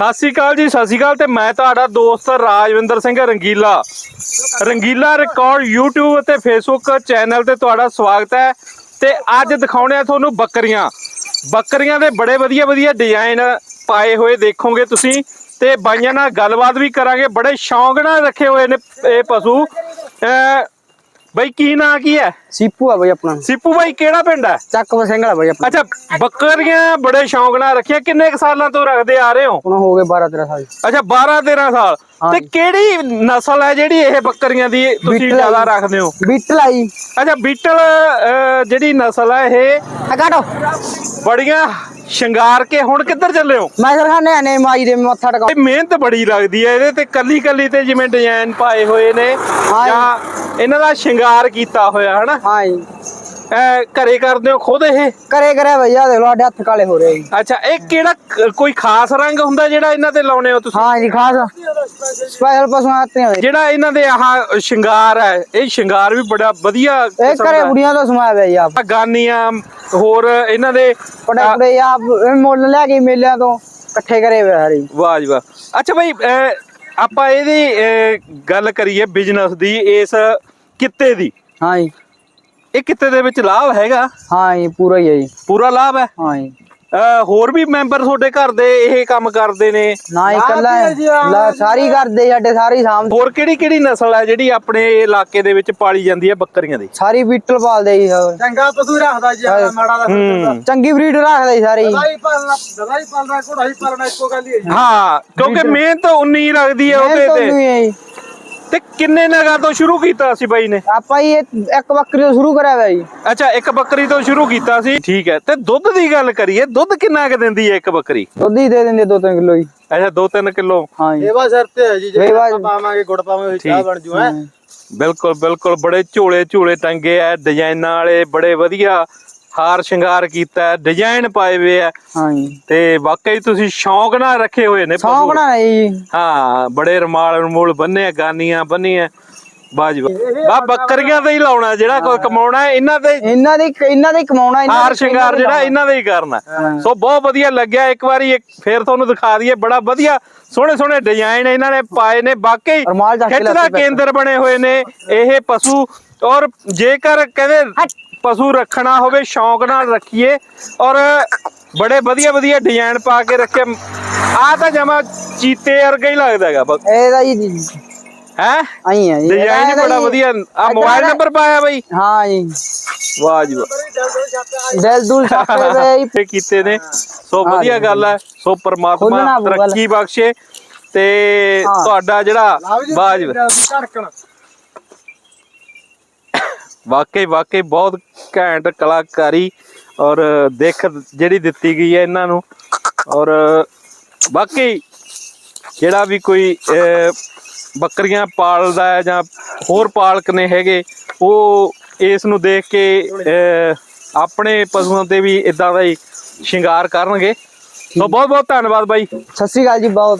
ਸਤਿ ਸ਼੍ਰੀ ਅਕਾਲ ਜੀ, ਸਤਿ ਸ਼੍ਰੀ ਅਕਾਲ ਤੇ ਮੈਂ ਤੁਹਾਡਾ ਦੋਸਤ ਰਾਜਵਿੰਦਰ ਸਿੰਘ ਰੰਗੀਲਾ। ਰੰਗੀਲਾ ਰਿਕਾਰਡ YouTube ਅਤੇ Facebook ਚੈਨਲ ਤੇ ਤੁਹਾਡਾ ਸਵਾਗਤ ਹੈ ਤੇ ਅੱਜ ਦਿਖਾਉਣੇ ਆ ਤੁਹਾਨੂੰ ਬੱਕਰੀਆਂ। ਬੱਕਰੀਆਂ ਦੇ ਬੜੇ ਵਧੀਆ ਵਧੀਆ ਡਿਜ਼ਾਈਨ ਪਾਏ ਹੋਏ ਦੇਖੋਗੇ ਤੁਸੀਂ ਤੇ ਬਾਈਆਂ ਨਾਲ ਗੱਲਬਾਤ ਵੀ ਕਰਾਂਗੇ। ਬੜੇ ਸ਼ੌਂਕ ਨਾਲ ਰੱਖੇ ਹੋਏ ਨੇ ਇਹ ਪਸ਼ੂ। ਬਈ ਕੀ ਨਾਂ ਕੀ ਹੈ? ਸੀਪੂ ਆ ਬਈ ਆਪਣਾ। ਸਿੱਪੂ ਬਾਈ ਕਿਹੜਾ ਪਿੰਡ ਹੈ? ਚੱਕ ਵਸਿੰਗਲਾ ਬਈ ਆਪਣਾ। ਅੱਛਾ ਬੱਕਰੀਆਂ ਬੜੇ ਸ਼ੌਂਕ ਨਾਲ ਰੱਖੀਆਂ। ਕਿੰਨੇ ਕੁ ਸਾਲਾਂ ਤੋਂ ਰੱਖਦੇ ਆ ਰਹੇ ਹੋ? ਹੁਣ ਹੋ ਗਏ 12 13 ਸਾਲ। ਅੱਛਾ 12 13 ਸਾਲ। ਤੇ ਹਾਂਜੀ। ਕਿਹੜੀ ਨਸਲ ਹੈ ਜਿਹੜੀ ਇਹ ਬੱਕਰੀਆਂ ਦੀ ਤੁਸੀਂ ਬੀਟਲ ਜ਼ਿਆਦਾ। ਰੱਖਦੇ ਹੋ? ਬੀਟਲ ਆਈ ਅੱਛਾ ਬੀਟਲ ਅਹ, ਜਿਹੜੀ ਨਸਲ ਹੈ ਇਹ? ਅਗਾਟੋ ਬੜੀਆਂ ਸ਼ਿੰਗਾਰ ਕੇ ਹੁਣ ਕਿੱਧਰ ਚੱਲੇ ਹੋ? ਮੈਂ ਸਰਖਾਨੇ ਨੇ ਮਾਈ ਦੇ ਮੱਥਾ ਟਕਾ ਇਹ ਮਿਹਨਤ ਬੜੀ ਲੱਗਦੀ ਹੈ ਇਹਦੇ ਤੇ। ਕੱਲੀ ਕੱਲੀ ਤੇ ਜਿਵੇਂ ਡਿਜ਼ਾਈਨ ਪਾਏ ਹੋਏ ਨੇ। ਜਾਂ ਇਹਨਾਂ ਦਾ ਸ਼ਿੰਗਾਰ ਕੀਤਾ ਹੋਇਆ ਹਨਾ? ਹਾਂ ਜੀ। ਅਹ, ਘਰੇ ਕਰਦੇ ਹੋ ਖੁਦ ਇਹ? ਕਰੇ ਕਰੇ ਬਈ ਆ ਦੇਖ ਲੋ ਸਾਡੇ ਹੱਥ ਕਾਲੇ ਹੋ ਰਹੇ ਜੀ। ਅੱਛਾ ਇਹ ਕਿਹੜਾ ਕ- ਕੋਈ ਖਾਸ ਰੰਗ ਹੁੰਦਾ ਜਿਹੜਾ ਇਹਨਾਂ ਤੇ ਲਾਉਣੇ ਹੋ ਤੁਸੀਂ? ਹਾਂ ਜੀ ਖਾਸ। ਸਪੈਸ਼ਲ ਪਸ਼ੂ ਆਤੇ ਹੋਏ ਜਿਹੜਾ ਇਹਨਾਂ ਦੇ ਆਹ ਸ਼ਿੰਗਾਰ ਹੈ ਇਹ ਸ਼ਿੰਗਾਰ ਵੀ ਬੜਾ ਵਧੀਆ ਇਹ ਕਿਸਮ ਕਰੇ ਦਾ। ਬੁੜੀਆਂ ਤੋਂ ਸਮਾਇਆ ਪਿਆ ਜੀ ਆਪ। ਆਹ ਗਾਨੀਆਂ ਹੋਰ ਇਹਨਾਂ ਦੇ ਪੜੇ ਪੜੇ ਆਪ ਇਹ ਮੁੱਲ ਲੈ ਕੇ ਮੇਲਿਆਂ ਤੋਂ ਇਕੱਠੇ ਕਰੇ ਹੋਏ ਹਰੀ ਵਾਹ ਜੀ ਵਾਹ। ਅੱਛਾ ਭਾਈ ਆਪਾਂ ਇਹਦੀ ਅਹ, ਗੱਲ ਕਰੀਏ ਬਿਜ਼ਨਸ ਦੀ ਇਸ ਕਿੱਤੇ ਦੀ। ਹਾਂ ਜੀ। ਇਹ ਕਿੱਤੇ ਦੇ ਵਿੱਚ ਲਾਭ ਹੈਗਾ? ਹਾਂ ਜੀ ਪੂਰਾ ਹੀ ਹੈ ਜੀ। ਪੂਰਾ ਲਾਭ ਹੈ? ਹਾਂ ਜੀ। ਅਹ, ਹੋਰ ਵੀ ਮੈਂਬਰ ਤੁਹਾਡੇ ਘਰ ਦੇ ਇਹ ਕੰਮ ਕਰਦੇ ਨੇ? ਨਾ ਹੀ। ਕੱਲਾ ਲੈ ਸਾਰੀ ਕਰਦੇ ਸਾਡੇ ਸਾਰੀ ਸ਼ਾਮ ਹੋਰ ਕਿਹੜੀ ਕਿਹੜੀ ਨਸਲ ਹੈ ਜਿਹੜੀ ਆਪਣੇ ਇਲਾਕੇ ਦੇ ਵਿੱਚ ਪਾਲੀ ਜਾਂਦੀ ਹੈ ਬੱਕਰੀਆਂ ਦੀ? ਸਾਰੀ ਬੀਟਲ ਪਾਲਦੇ ਜੀ ਹੋਰ। ਚੰਗਾ ਪਸ਼ੂ ਰੱਖਦਾ ਜੀ ਮਾੜਾ ਦਾ ਹੂੰ। ਚੰਗੀ ਬਰੀਡ ਰੱਖਦੇ ਜੀ ਸਾਰੀ। ਦਵਾਈ ਪਾਲਣਾ ਦਵਾਈ ਪਾਲਣਾ ਘੋੜਾ ਹੀ ਪਾਲਣਾ ਇੱਕੋ ਗੱਲ ਹੀ ਹੈ ਜੀ। ਹਾਂ ਕਿਉਂਕਿ ਮਿਹਨਤ ਉਨੀ ਹੀ ਲੱਗਦੀ ਹੈ ਉਹਦੇ ਮਿਹਨਤ ਤੇ। ਉਨੀ ਹੈ ਜੀ। ਤੇ ਕਿੰਨੇ ਨਗਾਂ ਤੋਂ ਸ਼ੁਰੂ ਕੀਤਾ ਸੀ ਬਾਈ ਨੇ? ਆਪਾਂ ਹੀ ਇਹ ਇੱਕ ਬੱਕਰੀ ਤੋਂ ਸ਼ੁਰੂ ਕਰਿਆ ਹੋਇਆ ਜੀ। ਅੱਛਾ ਇੱਕ ਬੱਕਰੀ ਤੋਂ ਸ਼ੁਰੂ ਕੀਤਾ ਸੀ। ਠੀਕ ਹੈ ਤੇ ਦੁੱਧ ਦੀ ਗੱਲ ਕਰੀਏ ਦੁੱਧ ਕਿੰਨਾ ਕੁ ਦਿੰਦੀ ਹੈ ਇੱਕ ਬੱਕਰੀ? ਦੁੱਧ ਹੀ ਦੇ ਦਿੰਦੇ 2-3 ਕਿਲੋ ਜੀ। ਅੱਛਾ 2-3 ਕਿਲੋ। ਹਾਂ ਜੀ। ਸੇਵਾ ਸਿਰ ਤੇ ਹੈ ਜੀ ਜੇ ਸੇਵਾ- ਆਪਾਂ ਪਾਵਾਂਗੇ ਗੁੜ ਪਾਵਾਂਗੇ ਚਾਹ ਬਣ ਜੂ ਹੈ। ਬਿਲਕੁਲ ਬਿਲਕੁਲ ਬੜੇ ਝੋਲੇ ਝੋਲੇ ਟੰਗੇ ਆ ਡਿਜ਼ਾਈਨਾਂ ਵਾਲੇ ਬੜੇ ਵਧੀਆ। ਹਾਰ ਸ਼ਿੰਗਾਰ ਕੀਤਾ ਹੈ ਡਿਜ਼ਾਈਨ ਪਾਏ ਹੋਏ ਆ ਹਾਂ। ਜੀ ਤੇ ਵਾਕਈ ਤੁਸੀਂ ਸ਼ੌਂਕ ਨਾਲ ਰੱਖੇ ਹੋਏ ਨੇ ਪਸ਼ੂ। ਬਣਾ ਜੀ। ਹਾਂ ਬੜੇ ਰਮਾਲ ਰਮੂਲ ਬੰਨੇ ਆ, ਗਾਨੀਆਂ ਬੰਨੀਆਂ। ਬਾਜਵਾ ਬਾ ਬੱਕਰੀਆਂ ਤੇ ਹੀ ਲਾਉਣਾ ਜਿਹੜਾ ਕੋਈ ਕਮਾਉਣਾ ਹੈ, ਇਹਨਾਂ ਤੇ ਇਹਨਾਂ ਦੀ ਇਹਨਾਂ ਦੀ ਕਮਾਉਣਾ ਇਹਨਾਂ ਹਾਰ ਦੀ ਸ਼ਿੰਗਾਰ ਜਿਹੜਾ ਇਹਨਾਂ ਦਾ ਹੀ ਕਰਨਾ। ਸੋ ਬਹੁਤ ਵਧੀਆ ਲੱਗਿਆ ਇੱਕ ਵਾਰੀ ਇੱਕ ਫੇਰ ਤੁਹਾਨੂੰ ਦਿਖਾ ਦਈਏ ਬੜਾ ਵਧੀਆ ਸੋਹਣੇ ਸੋਹਣੇ ਡਿਜ਼ਾਈਨ ਇਹਨਾਂ ਨੇ ਪਾਏ ਨੇ। ਵਾਕਈ ਰੁਮਾਲ ਚੱਕ ਕੇ ਖਿੱਚ ਦਾ ਕੇਂਦਰ ਬਣੇ ਹੋਏ ਨੇ ਇਹ ਪਸ਼ੂ। ਔਰ ਜੇਕਰ ਕਹਿੰਦੇ ਪਸ਼ੂ ਰੱਖਣਾ ਹੋਵੇ ਸ਼ੌਂਕ ਨਾਲ ਰੱਖੀਏ ਔਰ ਬੜੇ ਵਧੀਆ ਵਧੀਆ ਡਿਜ਼ਾਈਨ ਪਾ ਕੇ ਰੱਖੇ। ਆ ਤਾਂ ਜਮਾ ਚੀਤੇ ਵਰਗਾ ਹੀ ਲੱਗਦਾ ਹੈਗਾ ਇਹਦਾ ਜੀ ਹੈ? ਆਈ ਹੈ ਜੀ। ਡਿਜ਼ਾਈਨ ਹੀ ਬੜਾ ਵਧੀਆ। ਆ ਮੋਬਾਈਲ ਨੰਬਰ ਪਾਇਆ ਬਈ। ਹਾਂ ਜੀ। ਵਾਹ ਜੀ ਵਾਹ। ਦਿਲ ਦੁਲ ਛਾਪੇ ਤੇ ਕੀਤੇ ਨੇ। ਸੋ ਵਧੀਆ ਗੱਲ ਹੈ। ਸੋ ਪ੍ਰਮਾਤਮਾ। ਤਰੱਕੀ ਬਖਸ਼ੇ ਤੇ ਹਾਂ। ਤੁਹਾਡਾ ਜਿਹੜਾ ਬਾਜ ਧੜਕਣ। ਵਾਕਈ ਵਾਕਈ ਬਹੁਤ ਘੈਂਟ ਕਲਾਕਾਰੀ ਔਰ ਦੇਖ ਜਿਹੜੀ ਦਿੱਤੀ ਗਈ ਹੈ ਇਹਨਾਂ ਨੂੰ। ਔਰ ਵਾਕਈ ਜਿਹੜਾ ਵੀ ਕੋਈ ਬੱਕਰੀਆਂ ਪਾਲਦਾ ਹੈ ਜਾਂ ਹੋਰ ਪਾਲਕ ਨੇ ਹੈਗੇ ਉਹ ਇਸ ਨੂੰ ਦੇਖ ਕੇ ਆਪਣੇ ਪਸ਼ੂਆਂ ਤੇ ਵੀ ਇਦਾਂ ਦਾ ਹੀ ਸ਼ਿੰਗਾਰ ਕਰਨਗੇ। ਸੋ ਬਹੁਤ ਬਹੁਤ ਧੰਨਵਾਦ ਬਾਈ। ਸਤਿ ਸ੍ਰੀ ਅਕਾਲ ਜੀ ਬਹੁਤ